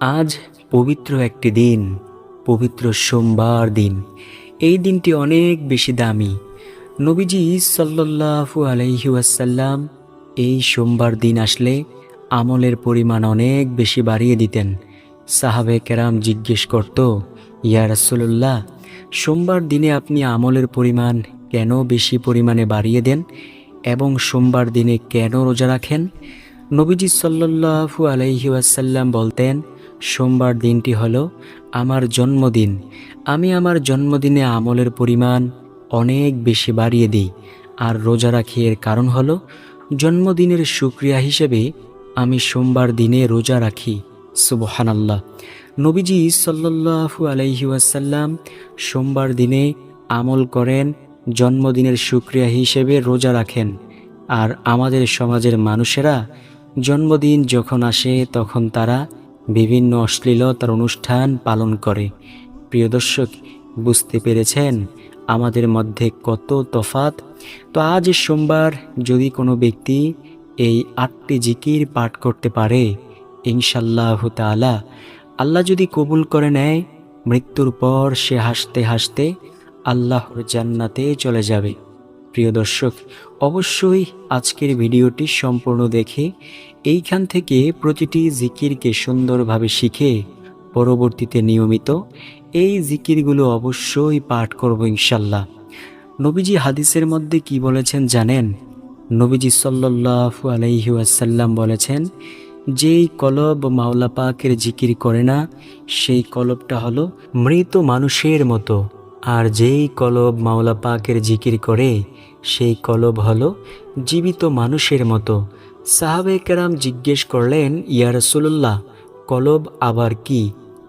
আজ পবিত্র একটি দিন, পবিত্র সোমবার দিন। এই দিনটি অনেক বেশি দামি। নবীজি সাল্লাল্লাহু আলাইহি ওয়াসাল্লাম এই সোমবার দিন আসলে আমলের পরিমাণ অনেক বেশি বাড়িয়ে দিতেন। সাহাবে কেরাম জিজ্ঞেস করত, ইয়া রাসূলুল্লাহ, সোমবার দিনে আপনি আমলের পরিমাণ কেন বেশি পরিমাণে বাড়িয়ে দেন এবং সোমবার দিনে কেন রোজা রাখেন? নবীজি সাল্লাল্লাহু আলাইহি ওয়াসাল্লাম বলতেন সোমবার দিনটি হল আমার জন্মদিন। আমি আমার জন্মদিনে আমলের পরিমাণ অনেক বেশি বাড়িয়ে দিই। আর রোজা রাখি এর কারণ হলো জন্মদিনের সুক্রিয়া হিসেবে আমি সোমবার দিনে রোজা রাখি। সুবহানাল্লাহ। নবীজি সাল্লাল্লাহু আলাইহি ওয়াসাল্লাম সোমবার দিনে আমল করেন, জন্মদিনের সুক্রিয়া হিসেবে রোজা রাখেন। আর আমাদের সমাজের মানুষেরা জন্মদিন যখন আসে তখন তারা বিভিন্ন অশ্লীলতার অনুষ্ঠান পালন করে। প্রিয় দর্শক, বুঝতে পেরেছেন আমাদের মধ্যে কত তফাত তো আজ সোমবার যদি কোনো ব্যক্তি এই আটটি জিকির পাঠ করতে পারে ইনশাল্লাহ তালা আল্লাহ যদি কবুল করে নেয়, মৃত্যুর পর সে হাসতে হাসতে আল্লাহর জান্নাতে চলে যাবে। প্রিয় দর্শক, অবশ্যই আজকের ভিডিওটি সম্পূর্ণ দেখে এইখান থেকে প্রতিটি জিকিরকে সুন্দরভাবে শিখে পরবর্তীতে নিয়মিত এই জিকিরগুলো অবশ্যই পাঠ করব ইনশাল্লাহ। নবীজি হাদিসের মধ্যে কি বলেছেন জানেন? নবীজি সাল্লাল্লাহু আলাইহি ওয়াসাল্লাম বলেছেন, যেই কলব মাওলা পাকের জিকির করে না, সেই কলবটা হলো মৃত মানুষের মতো। আর যেই কলব মাওলা পাকের জিকির করে, সেই কলব হলো জীবিত মানুষের মতো। সাহাবে কেরাম জিজ্ঞেস করলেন, ইয়া রাসূলুল্লাহ, কলব আবার কি?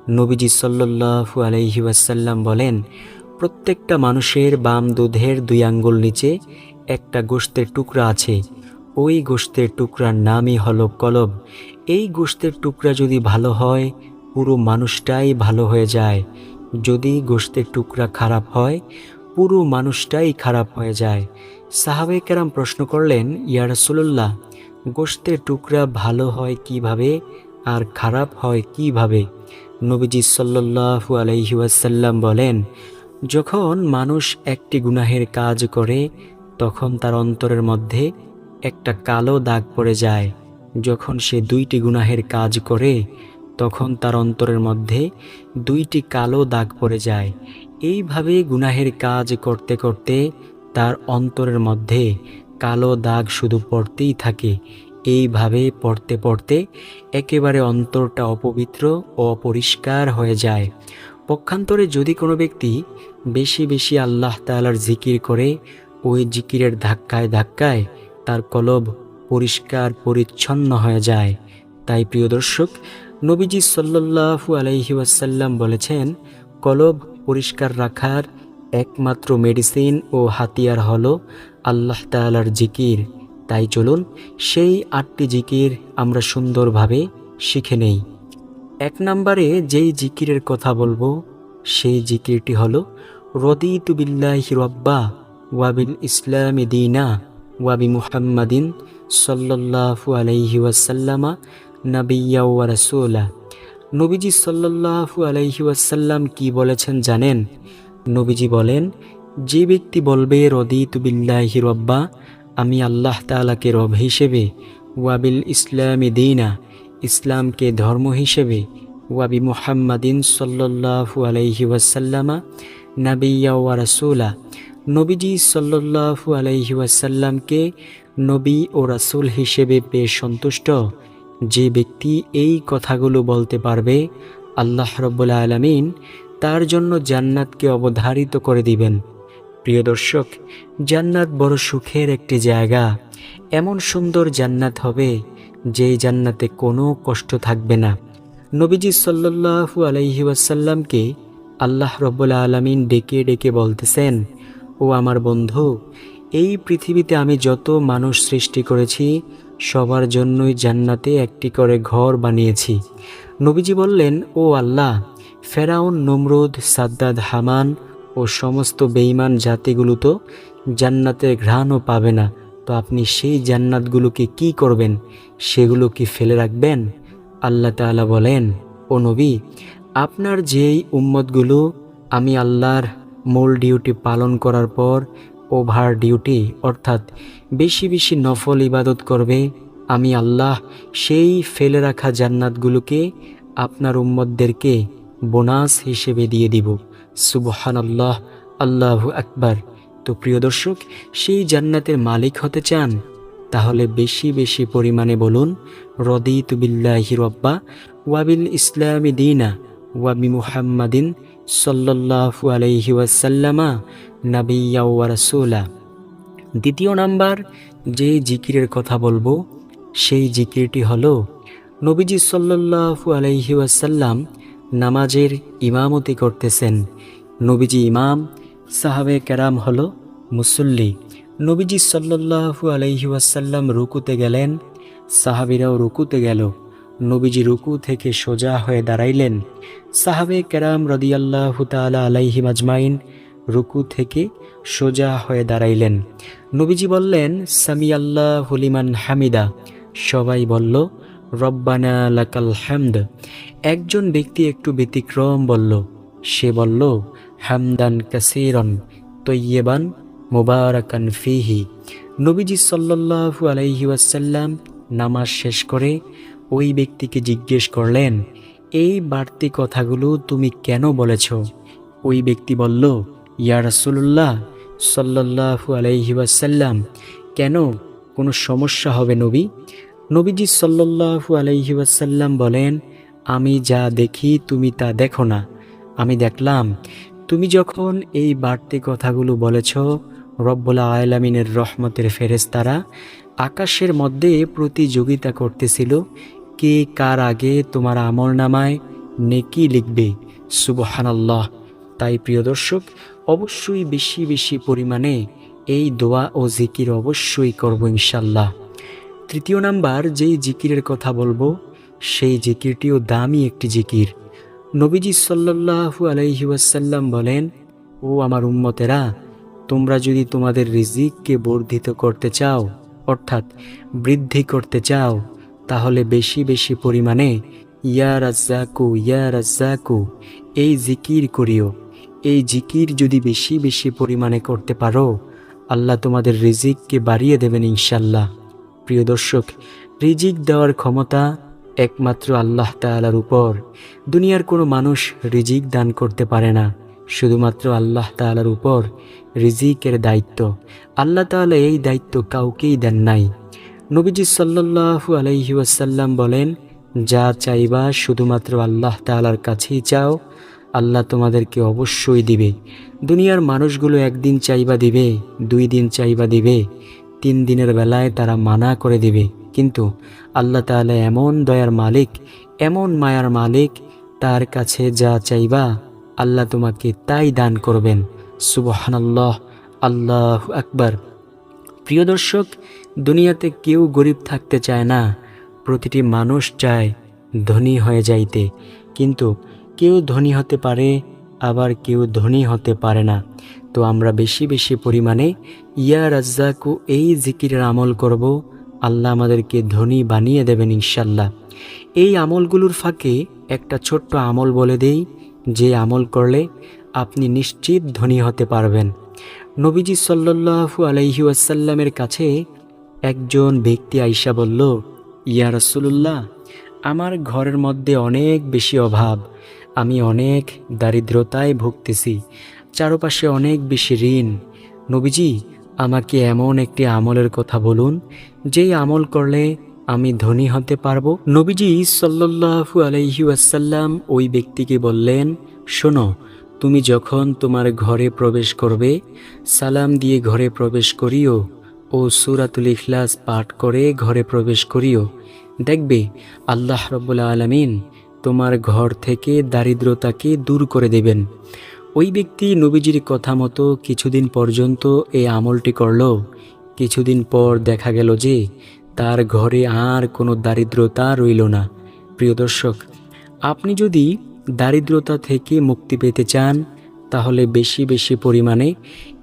নবীজি সাল্লাল্লাহু আলাইহি ওয়াসাল্লাম বলেন, প্রত্যেকটা মানুষের বাম দুধের দুই আঙ্গুল নিচে একটা গোশতের টুকরা আছে। ওই গোশতের টুকরার নামই হলো কলব। এই গোশতের টুকরা যদি ভালো হয়, পুরো মানুষটাই ভালো হয়ে যায়। যদি গোশতের টুকরা খারাপ হয়, পুরো মানুষটাই খারাপ হয়ে যায়। সাহাবে কেরাম প্রশ্ন করলেন, ইয়া রাসূলুল্লাহ গোশতের টুকরা ভালো হয় কীভাবে আর খারাপ হয় কীভাবে? নবীজি সাল্লাল্লাহু আলাইহি ওয়াসাল্লাম বলেন, যখন মানুষ একটি গুনাহের কাজ করে, তখন তার অন্তরের মধ্যে একটা কালো দাগ পড়ে যায়। যখন সে দুইটি গুনাহের কাজ করে, তখন তার অন্তরের মধ্যে দুইটি কালো দাগ পড়ে যায়। এইভাবে গুনাহের কাজ করতে করতে তার অন্তরের মধ্যে কালো দাগ শুধু পড়তেই থাকে। এইভাবে পড়তে পড়তে একেবারে অন্তরটা অপবিত্র ও অপরিষ্কার হয়ে যায়। পক্ষান্তরে যদি কোনো ব্যক্তি বেশি বেশি আল্লাহ তালার জিকির করে, ওই জিকিরের ধাক্কায় ধাক্কায় তার কলব পরিষ্কার পরিচ্ছন্ন হয়ে যায়। তাই প্রিয় দর্শক, নবীজি সাল্লাল্লাহু আলাইহি বলেছেন, কলব পরিষ্কার রাখার একমাত্র মেডিসিন ও হাতিয়ার হল আল্লাহ তালার জিকির। তাই চলুন সেই আটটি জিকির আমরা সুন্দরভাবে শিখে নেই। এক নম্বরে যেই জিকিরের কথা বলব, সেই জিকিরটি হল, রদিতু বিল্লাহি রব্বা ওয়াবিল ইসলামি দিনা ওয়াবি মুহাম্মাদিন সাল্লাল্লাহু আলাইহি ওয়াসাল্লামা নাবিয়্যা ওয়া রাসূলা। নবীজি সাল্লাল্লাহু আলাইহি ওয়াসাল্লাম কি বলেছেন জানেন? নবীজি বলেন, যে ব্যক্তি বলবে, রদিতু বিল্লাহি রব্বা, আমি আল্লাহ তাআলাকে রব হিসেবে ওয়াবিল ইসলামি দিনা, ইসলামকে ধর্ম হিসেবে ওয়াবি মুহাম্মাদিন সাল্লাল্লাহু আলাইহি ওয়াসাল্লামা নাবিয়্যা ওয়া রাসূলা, নবীজি সাল্লাল্লাহু আলাইহি ওয়াসাল্লামকে নবী ও রাসূল হিসেবে পেয়ে সন্তুষ্ট। যে ব্যক্তি এই কথাগুলো বলতে পারবে, আল্লাহ রব্বুল আলামিন তার জন্য জান্নাতকে অবধারিত করে দিবেন। প্রিয় দর্শক, জান্নাত বড় সুখের একটি জায়গা। এমন সুন্দর জান্নাত হবে যেই জান্নাতে কোনো কষ্ট থাকবে না। নবীজি সাল্লাল্লাহু আলাইহি ওয়াসাল্লামকে আল্লাহ রব্বুল আলামিন ডেকে ডেকে বলতেছেন, ও আমার বন্ধু, এই পৃথিবীতে আমি যত মানুষ সৃষ্টি করেছি, সবার জন্যই জান্নাতে একটি করে ঘর বানিয়েছি। নবীজি বললেন, ও আল্লাহ ফেরাউন, নমরুদ, সাদ্দাদ, হামান ও সমস্ত বেঈমান জাতিগুলো তো জান্নাতের ঘ্রাণও পাবে না। তো আপনি সেই জান্নাতগুলোকে কি করবেন? সেগুলো কি ফেলে রাখবেন? আল্লাহ তাআলা বলেন, ও নবী, আপনার যেই উম্মতগুলো আমি আল্লাহর মূল ডিউটি পালন করার পর ওভার ডিউটি, অর্থাৎ বেশি বেশি নফল ইবাদত করবে, আমি আল্লাহ সেই ফেলে রাখা জান্নাতগুলোকে আপনার উম্মতদেরকে বোনাস হিসেবে দিয়ে দিব। সুবহান আল্লাহ আল্লাহ আকবার। তো প্রিয় দর্শক, সেই জান্নাতের মালিক হতে চান, তাহলে বেশি বেশি পরিমাণে বলুন রদি তুবিল্লাহি রব্বা ওয়াবিল ইসলামী দিনা ওয়াবি মুহাম্মাদিন সাল্লাল্লাহু আলাইহি ওয়াসাল্লামা রাসূলা। দ্বিতীয় নাম্বার, যে জিকিরের কথা বলব, সেই জিকিরটি হলো, নবীজি সাল্লাল্লাহু আলাইহি ওয়াসাল্লাম নামাজের ইমামতি করতেছেন। নবীজি ইমাম, সাহাবে কেরাম হল মুসল্লি। নবীজি সাল্লাল্লাহু আলাইহি ওয়াসাল্লাম রুকুতে গেলেন, সাহাবিরাও রুকুতে গেল। নবীজি রুকু থেকে সোজা হয়ে দাঁড়াইলেন। সাহাবে কেরাম রদিয়াল্লাহু তাআলা আলাইহিম আজমাইন রুকু থেকে সোজা হয়ে দাঁড়াইলেন। নবীজি বললেন সামি আল্লাহ হুলিমান হামিদা। সবাই বলল রব্বানা লাকাল হামদ। একজন ব্যক্তি একটু ব্যতিক্রম বলল, সে বলল, হামদান কাসিরন, তৈয়েবান, মোবারকান ফিহি। নবীজি সাল্লাল্লাহু আলাইহি ওয়াসাল্লাম নামাজ শেষ করে ওই ব্যক্তিকে জিজ্ঞেস করলেন, এই বাড়তি কথাগুলো তুমি কেন বলেছ? ওই ব্যক্তি বলল, ইয়া রাসূলুল্লাহ সাল্লাল্লাহু আলাইহি ওয়াসাল্লাম, কেন কোনো সমস্যা হবে নবী? নবীজি সাল্লাল্লাহু আলাইহি ওয়াসাল্লাম বলেন, আমি যা দেখি তুমি তা দেখো না। আমি দেখলাম, তুমি যখন এই বাড়তি কথাগুলো বলেছ, রব্বুল আয়লামিনের রহমতের ফেরেশতারা আকাশের মধ্যে প্রতিযোগিতা করতেছিল, কে কার আগে তোমার আমল নামায় নেকি লিখবে। সুবহানাল্লাহ। তাই প্রিয় দর্শক, অবশ্যই বেশি বেশি পরিমাণে এই দোয়া ও জিকির অবশ্যই করব ইনশাল্লাহ তৃতীয় নাম্বার যেই জিকিরের কথা বলব, সেই জিকিরটিও দামি একটি জিকির। নবীজি সাল্লাল্লাহু আলাইহি ওয়াসাল্লাম বলেন, ও আমার উম্মতেরা, তোমরা যদি তোমাদের রিজিককে বর্ধিত করতে চাও, অর্থাৎ বৃদ্ধি করতে চাও, তাহলে বেশি বেশি পরিমাণে ইয়া রাজ্জাকু ইয়া রাজ্জাকু, এই জিকির করিও। এই জিকির যদি বেশি বেশি পরিমাণে করতে পারো, আল্লাহ তোমাদের রিজিককে বাড়িয়ে দেবেন ইনশাল্লাহ প্রিয় দর্শক, রিজিক দেওয়ার ক্ষমতা একমাত্র আল্লাহ তাআলার উপর। দুনিয়ার কোনো মানুষ রিজিক দান করতে পারে না। শুধুমাত্র আল্লাহ তাআলার উপর রিজিকের দায়িত্ব। আল্লাহ তাআলা এই দায়িত্ব কাউকেই দেন নাই। নবীজি সাল্লাল্লাহু আলাইহি ওয়াসাল্লাম বলেন, যা চাইবা শুধুমাত্র আল্লাহ তাআলার কাছেই চাও। আল্লাহ তোমাদেরকে অবশ্যই দিবে। দুনিয়ার মানুষগুলো একদিন চাইবা দিবে, দুই দিন চাইবা দিবে। তিন দিনের বেলায় তারা মানা করে দিবে। কিন্তু আল্লাহ তাআলা এমন দয়ার মালিক, এমন মায়ার মালিক, তার কাছে যা চাইবা আল্লাহ তোমাকে তাই দান করবেন। সুবহানাল্লাহ, আল্লাহ আকবার। প্রিয় দর্শক, দুনিয়াতে কেউ গরিব থাকতে চায় না। প্রতিটি মানুষ চায় ধনী হয়ে যাইতে। কিন্তু কেউ ধনী হতে পারে, আবার কেউ ধনী হতে পারে না। তো আমরা বেশি বেশি পরিমাণে ইয়া রাজ্জাকু, এই জিকিরের আমল করব, আল্লাহ আমাদেরকে ধনী বানিয়ে দেবেন ইনশাল্লাহ। এই আমলগুলোর ফাঁকে একটা ছোট্ট আমল বলে দেই, যে আমল করলে আপনি নিশ্চিত ধনী হতে পারবেন। নবীজি সাল্লাল্লাহু আলাইহি ওয়াসাল্লামের কাছে একজন ব্যক্তি আইসা বলল, ইয়া রাসূলুল্লাহ, আমার ঘরের মধ্যে অনেক বেশি অভাব, আমি অনেক দারিদ্রতায় ভুগতেছি, চারপাশে অনেক বেশি ঋণ। নবীজি আমাকে এমন একটি আমলের কথা বলুন, যেই আমল করলে আমি ধনী হতে পারব? নবীজি সাল্লাল্লাহু আলাইহি আসাল্লাম ওই ব্যক্তিকে বললেন, শোনো, তুমি যখন তোমার ঘরে প্রবেশ করবে, সালাম দিয়ে ঘরে প্রবেশ করিও ও সুরাতুল ইখলাস পাঠ করে ঘরে প্রবেশ করিও। দেখবে, আল্লাহ রব্বুল আলমিন তোমার ঘর থেকে দারিদ্রতাকে দূর করে দেবেন। ওই ব্যক্তি নবীজির কথা মতো কিছুদিন পর্যন্ত এই আমলটি করল। কিছুদিন পর দেখা গেল যে তার ঘরে আর কোনো দারিদ্রতা রইল না। প্রিয় দর্শক, আপনি যদি দারিদ্রতা থেকে মুক্তি পেতে চান, তাহলে বেশি বেশি পরিমাণে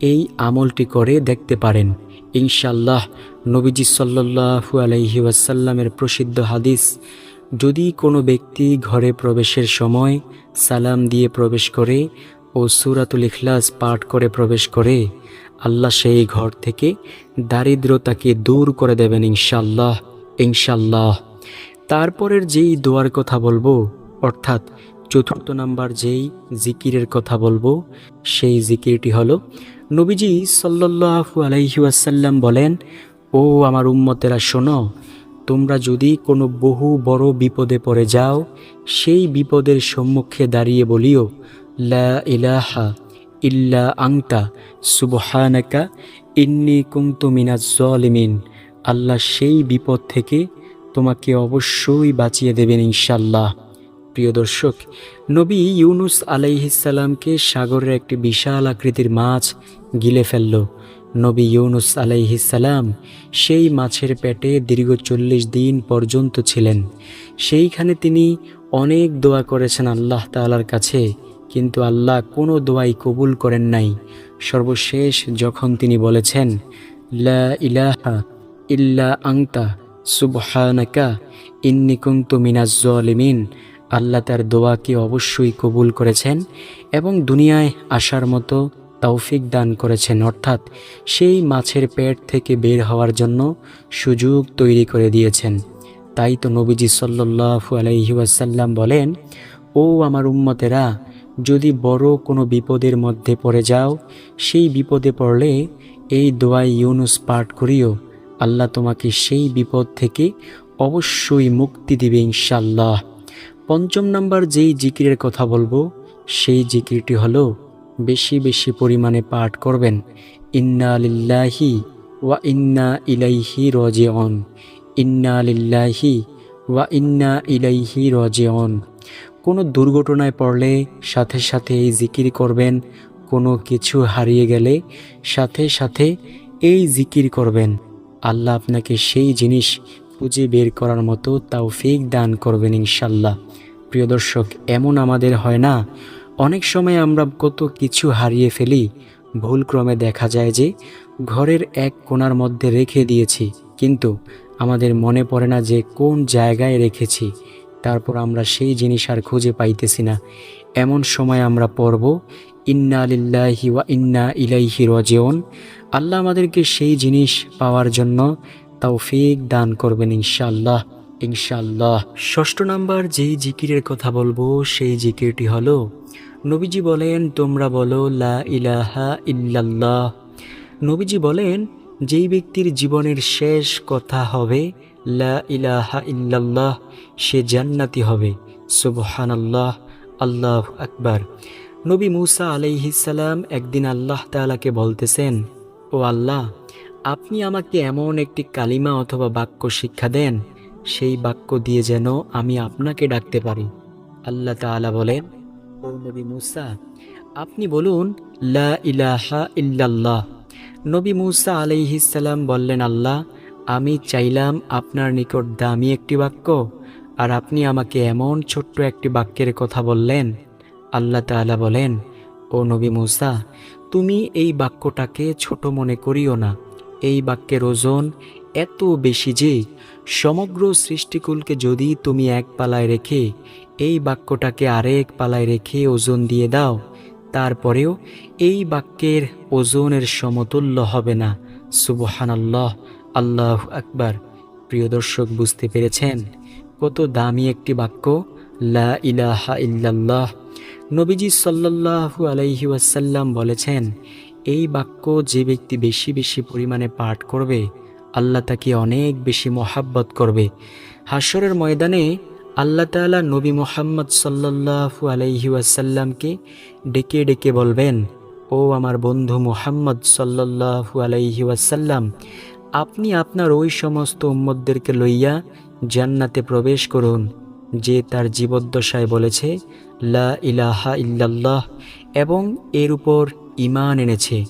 এই আমলটি করে দেখতে পারেন। ইনশাল্লাহ নবীজি সাল্লাল্লাহু আলাইহি ওয়াসাল্লামের প্রসিদ্ধ হাদিস, যদি কোনো ব্যক্তি ঘরে প্রবেশের সময় সালাম দিয়ে প্রবেশ করে ও সুরাতুল ইখলাস পাঠ করে প্রবেশ করে আল্লাহ সেই ঘর থেকে দারিদ্রতাকে দূর করে দেবেন ইনশাল্লাহ ইনশাল্লাহ তারপরের যেই দোয়ার কথা বলব, অর্থাৎ চতুর্থ নাম্বার যেই জিকিরের কথা বলব, সেই জিকিরটি হলো, নবীজি সাল্লাল্লাহু আলাইহি ওয়াসাল্লাম বলেন, ও আমার উম্মতেরা, শোনো, তোমরা যদি কোনো বহু বড় বিপদে পড়ে যাও, সেই বিপদের সম্মুখে দাঁড়িয়ে বলিও লা ইলাহা ইল্লা আংতা ইন্নি জলিমিন। আল্লাহ সেই বিপদ থেকে তোমাকে অবশ্যই বাঁচিয়ে দেবেন ইনশাল্লাহ প্রিয় দর্শক, নবী ইউনুস আলাইহিসাল্লামকে সাগরের একটি বিশাল আকৃতির মাছ গিলে ফেলল। নবী ইউনুস আলাইহিসাল্লাম সেই মাছের পেটে দীর্ঘ চল্লিশ দিন পর্যন্ত ছিলেন। সেইখানে তিনি অনেক দোয়া করেছেন আল্লাহ তাআলার কাছে। কিন্তু আল্লাহ কোনো দোয়াই কবুল করেন নাই। সর্বশেষ যখন তিনি বলেছেন, লা ইলাহা ইল্লা আংতা সুবহানাকা, ইন্নি কুনতু মিনাজ জালিমিন আল্লাহ তার দোয়াকে অবশ্যই কবুল করেছেন এবং দুনিয়ায় আসার মতো তৌফিক দান করেছেন। অর্থাৎ সেই মাছের পেট থেকে বের হওয়ার জন্য সুযোগ তৈরি করে দিয়েছেন। তাই তো নবীজি আলাইহি ওয়াসাল্লাম বলেন, ও আমার উম্মতেরা যদি বড় কোনো বিপদের মধ্যে পড়ে যাও, সেই বিপদে পড়লে এই দোয়াই ইউনুস পাঠ করিও। আল্লাহ তোমাকে সেই বিপদ থেকে অবশ্যই মুক্তি দিবে ইনশাল্লাহ পঞ্চম নাম্বার যেই জিকিরের কথা বলব, সেই জিকিরটি হলো, বেশি বেশি পরিমাণে পাঠ করবেন। ইন্না লিল্লাহি ওয়া ইন্না ইলাইহি রজিউন। ইন্না লিল্লাহি ওয়া ইন্না ইলাইহি রজিউন। কোনো দুর্ঘটনায় পড়লে সাথে সাথে এই জিকির করবেন, কোনো কিছু হারিয়ে গেলে সাথে সাথে এই জিকির করবেন। আল্লাহ আপনাকে সেই জিনিস খুঁজে বের করার মতো তৌফিক দান করবেন ইনশাল্লাহ। প্রিয় দর্শক, এমন আমাদের হয় না, অনেক সময় আমরা কত কিছু হারিয়ে ফেলি, ভুলক্রমে দেখা যায় যে ঘরের এক কোণার মধ্যে রেখে দিয়েছি, কিন্তু আমাদের মনে পড়ে না যে কোন জায়গায় রেখেছি। তারপর আমরা সেই জিনিস আর খুঁজে পাইতেছি না। এমন সময় আমরা পড়ব, ইন্না লিল্লাহি ওয়া ইন্না ইলাইহি রাজিউন। আল্লাহ আমাদেরকে সেই জিনিস পাওয়ার জন্য তৌফিক দান করবেন ইনশাআল্লাহ ইনশাআল্লাহ। ষষ্ঠ নাম্বার যেই জিকিরের কথা বলব, সেই জিকিরটি হলো, নবীজি বলেন, তোমরা বলো, লা ইলাহা ইল্লাল্লাহ। নবীজি বলেন, যেই ব্যক্তির জীবনের শেষ কথা হবে লা ইলাহা ইল্লাল্লাহ, সে জান্নাতি হবে। সুবহান আল্লাহ আল্লাহ আকবার। নবী মুসা আলাইহিসাল্লাম একদিন আল্লাহ তাআলাকে বলতেছেন, ও আল্লাহ, আপনি আমাকে এমন একটি কালিমা অথবা বাক্য শিক্ষা দেন, সেই বাক্য দিয়ে যেন আমি আপনাকে ডাকতে পারি। আল্লাহ তাআলা বলেন, ও নবী মুসা, আপনি বলুন, লা ইলাহা ইল্লাল্লাহ। নবী মুসা আলাইহিসাল্লাম বললেন, আল্লাহ আমি চাইলাম আপনার নিকট দামি একটি বাক্য, আর আপনি আমাকে এমন ছোট্ট একটি বাক্যের কথা বললেন। আল্লাহ তাআলা বলেন, ও নবী মুসা, তুমি এই বাক্যটাকে ছোট মনে করিও না। এই বাক্যের ওজন এত বেশি যে, সমগ্র সৃষ্টিকুলকে যদি তুমি এক পালায় রেখে এই বাক্যটাকে আরেক পালায় রেখে ওজন দিয়ে দাও, তারপরেও এই বাক্যের ওজনের সমতুল্য হবে না। সুবহানাল্লাহ। আল্লাহ আকবার। প্রিয় দর্শক, বুঝতে পেরেছেন কত দামি একটি বাক্য? লা ইলাহা ইল্লাল্লাহ। নবীজি সাল্লাল্লাহু আলাইহি ওয়াসাল্লাম বলেছেন, এই বাক্য যে ব্যক্তি বেশি বেশি পরিমাণে পাঠ করবে, আল্লাহ তাকে অনেক বেশি মহাব্বত করবে। হাসরের ময়দানে আল্লাহ তাআলা নবী মোহাম্মদ সাল্লাল্লাহু আলাইহি ওয়াসাল্লামকে ডেকে ডেকে বলবেন, ও আমার বন্ধু মোহাম্মদ সাল্লাল্লাহু আলাইহি ওয়াসাল্লাম আপনি আপনার ওই সমস্ত উম্মতদেরকে লইয়া জান্নাতে প্রবেশ করুন, যে তার জীবদ্দশায় বলেছে, লা ইলাহা ইল্লাল্লাহ এবং এর উপর ইমান এনেছে।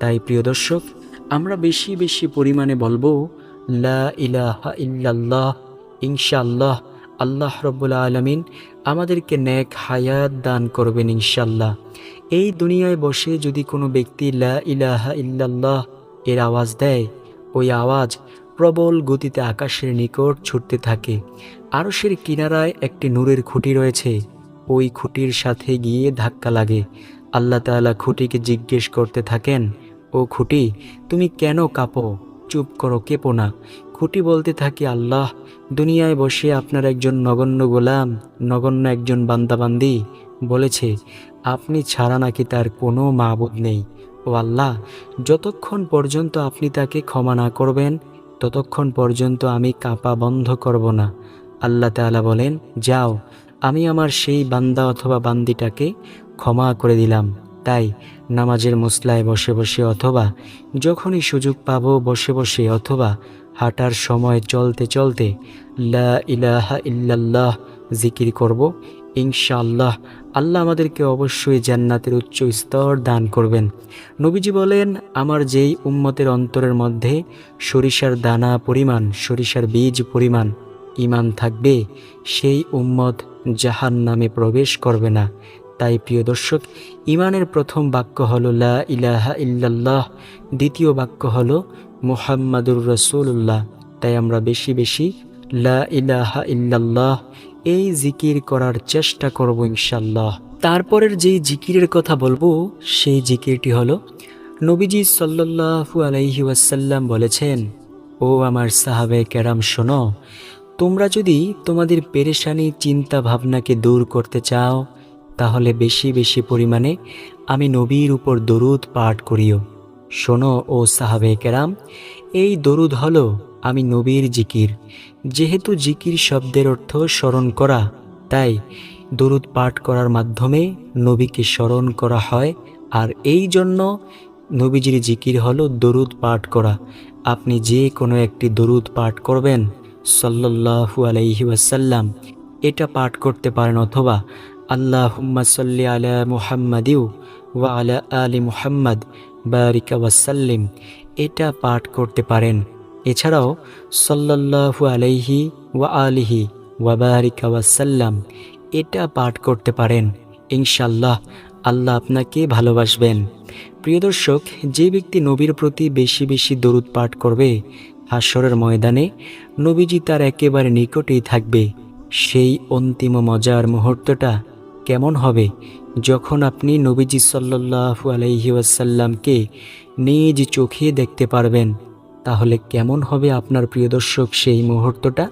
তাই প্রিয় দর্শক, আমরা বেশি বেশি পরিমাণে বলব, লা ইলাহা ইল্লাল্লাহ ইনশাআল্লাহ, আল্লাহ রব্বুল আলমিন আমাদেরকে নেক হায়াত দান করবেন ইনশাল্লাহ এই দুনিয়ায় বসে যদি কোনো ব্যক্তি লা ইলাহা ইল্লাল্লাহ এর আওয়াজ দেয় ওই আওয়াজ প্রবল গতিতে আকাশের নিকট ছুটতে থাকে। আরশের কিনারায় একটি নূরের খুঁটি রয়েছে। ওই খুঁটির সাথে গিয়ে ধাক্কা লাগে। আল্লাহ তাআলা খুঁটিকে জিজ্ঞেস করতে থাকেন, ও খুঁটি, তুমি কেন কাঁপো? চুপ করো, কেঁপো না। খুঁটি বলতে থাকে, আল্লাহ, দুনিয়ায় বসে আপনার একজন নগণ্য গোলাম, নগণ্য একজন বান্দাবান্দি বলেছে, আপনি ছাড়া নাকি তার কোনো মাবুদ নেই ও আল্লাহ, যতক্ষণ পর্যন্ত আপনি তাকে ক্ষমা না করবেন, ততক্ষণ পর্যন্ত আমি কাঁপা বন্ধ করব না। আল্লাহ তাআলা বলেন, যাও, আমি আমার সেই বান্দা অথবা বান্দিটাকে ক্ষমা করে দিলাম। তাই নামাজের মুসলায় বসে বসে অথবা যখনই সুযোগ পাবো বসে বসে অথবা হাঁটার সময় চলতে চলতে লা ইলাহা ইল্লাল্লাহ জিকির করব ইনশাআল্লাহ, আল্লাহ আমাদেরকে অবশ্যই জান্নাতের উচ্চ স্তর দান করবেন। নবীজি বলেন, আমার যেই উম্মতের অন্তরের মধ্যে সরিষার দানা পরিমাণ, সরিষার বীজ পরিমাণ ইমান থাকবে, সেই উম্মত জাহান নামে প্রবেশ করবে না। তাই প্রিয় দর্শক ইমানের প্রথম বাক্য হলো, লা ইলাহা ইল্লাল্লাহ। দ্বিতীয় বাক্য হলো, মুহাম্মাদুর রসুল্লাহ তাই আমরা বেশি বেশি লা ইলাহা ইল্লাল্লাহ, এই জিকির করার চেষ্টা করব ইনশাল্লাহ। তারপরের যেই জিকিরের কথা বলব, সেই জিকিরটি হলো, নবীজি সাল্লাল্লাহু আলাইহি ওয়াসাল্লাম বলেছেন, ও আমার সাহাবে কেরাম, শোনো, তোমরা যদি তোমাদের পেরেশানি চিন্তা ভাবনাকে দূর করতে চাও, তাহলে বেশি বেশি পরিমাণে আমি নবীর উপর দরুদ পাঠ করিও। শোনো, ও সাহাবে কেরাম, এই দরুদ হলো আমি নবীর জিকির। যেহেতু জিকির শব্দের অর্থ স্মরণ করা, তাই দরুদ পাঠ করার মাধ্যমে নবীকে স্মরণ করা হয়। আর এই জন্য নবীজির জিকির হলো দরুদ পাঠ করা। আপনি যে কোনো একটি দরুদ পাঠ করবেন, সাল্লাল্লাহু আলাইহি ওয়াসাল্লাম, এটা পাঠ করতে পারেন অথবা আল্লাহ সাল্লি আলা মুহাম্মাদিউ ওয়া আলা আলি মুহাম্মদ বারিকা ওয়াসাল্লিম, এটা পাঠ করতে পারেন। এছাড়াও সাল্লাল্লাহু আলাইহি ওয়া আলিহি ওয়া বারিকা ওয়াসাল্লাম এটা পাঠ করতে পারেন। ইনশাল্লাহ আল্লাহ আপনাকে ভালোবাসবেন। প্রিয় দর্শক, যে ব্যক্তি নবীর প্রতি বেশি বেশি দরুদ পাঠ করবে হাস্যরের ময়দানে নবীজি তার একেবারে নিকটেই থাকবে। সেই অন্তিম মজার মুহূর্তটা কেমন হবে? যখন আপনি নবীজি সাল্লাহু আলাইহি ওয়াসাল্লামকে নিজ চোখে দেখতে পারবেন। তাহলে কেমন হবে আপনার প্রিয় দর্শক সেই মুহূর্তটা?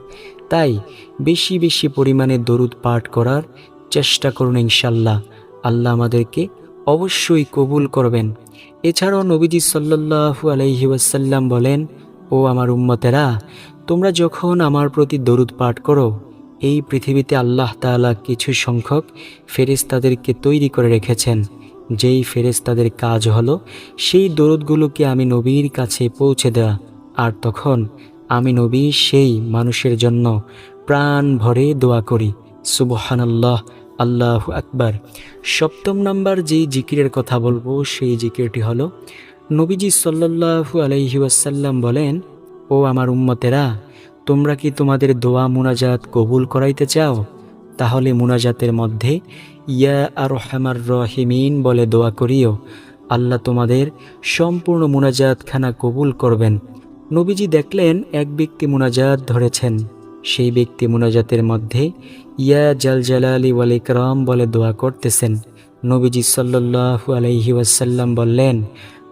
তাই বেশি বেশি পরিমাণে দরুদ পাঠ করার চেষ্টা করুন ইনশাল্লাহ। আল্লাহ আমাদেরকে অবশ্যই কবুল করবেন। এছাড়াও নবীজি সাল্লাহু আলাইহি ওয়াসাল্লাম বলেন, ও আমার উম্মতেরা, তোমরা যখন আমার প্রতি দরুদ পাঠ করো, এই পৃথিবীতে আল্লাহ তাআলা কিছু সংখ্যক ফেরেশতাদেরকে তৈরি করে রেখেছেন। যেই ফেরেশতাদের কাজ হলো, সেই দরুদগুলোকে আমি নবীর কাছে পৌঁছে দেওয়া আর তখন আমি নবী সেই মানুষের জন্য প্রাণ ভরে দোয়া করি। সুবহানাল্লাহ, আল্লাহ আকবার। সপ্তম নাম্বার যেই জিকিরের কথা বলব, সেই জিকিরটি হলো, নবীজি সাল্লাল্লাহু আলাইহি ওয়াসাল্লাম বলেন, ও আমার উম্মতেরা, তোমরা কি তোমাদের দোয়া মুনাজাত কবুল করাইতে চাও? তাহলে মুনাজাতের মধ্যে, ইয়া আর রহমার রহিমিন বলে দোয়া করিও। আল্লাহ তোমাদের সম্পূর্ণ মুনাজাতখানা কবুল করবেন। নবীজি দেখলেন এক ব্যক্তি মুনাজাত ধরেছেন। সেই ব্যক্তি মুনাজাতের মধ্যে, ইয়া জাল জালালি ওয়াল ইকরাম বলে দোয়া করতেছেন। নবীজি সাল্লাল্লাহু আলাইহি ওয়াসাল্লাম বললেন,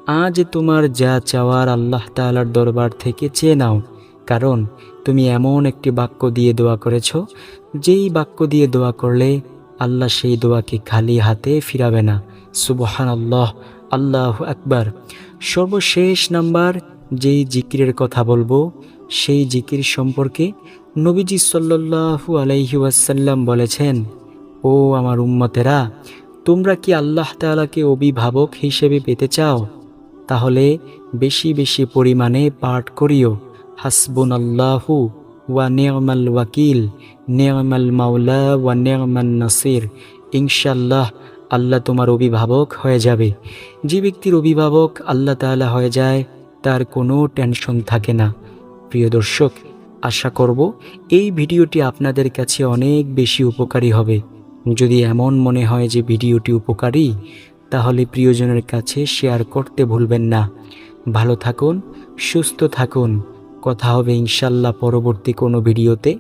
আজ তোমার যা চাওয়ার আল্লাহ তাআলার দরবার থেকে চেয়ে নাও। কারণ, তুমি এমন একটি বাক্য দিয়ে দোয়া করেছ যেই বাক্য দিয়ে দোয়া করলে আল্লাহ সেই দোয়াকে খালি হাতে ফিরাবে না। সুবহান আল্লাহ আল্লাহ আকবার। সর্বশেষ নাম্বার, যেই জিকিরের কথা বলব, সেই জিকির সম্পর্কে নবীজি সাল্লাল্লাহু আলাইহি ওয়াসাল্লাম বলেছেন, ও আমার উম্মতেরা, তোমরা কি আল্লাহ তাআলাকে অভিভাবক হিসেবে পেতে চাও? তাহলে বেশি বেশি পরিমাণে পাঠ করিও। হাসবুন আল্লাহু ওয়া নেয়মাল ওয়াকিল নেয়মাল মাওলা ওয়া নেয়মাল নাসির ইনশাল্লাহ আল্লাহ তোমার অভিভাবক হয়ে যাবে। যে ব্যক্তির অভিভাবক আল্লাহ তাআলা হয়ে যায়, তার কোনো টেনশন থাকে না। প্রিয় দর্শক, আশা করব এই ভিডিওটি আপনাদের কাছে অনেক বেশি উপকারী হবে। যদি এমন মনে হয় যে ভিডিওটি উপকারী, তাহলে প্রিয়জনের কাছে শেয়ার করতে ভুলবেন না। ভালো থাকুন, সুস্থ থাকুন। কথা হবে ইনশাল্লাহ পরবর্তী কোনো ভিডিওতে।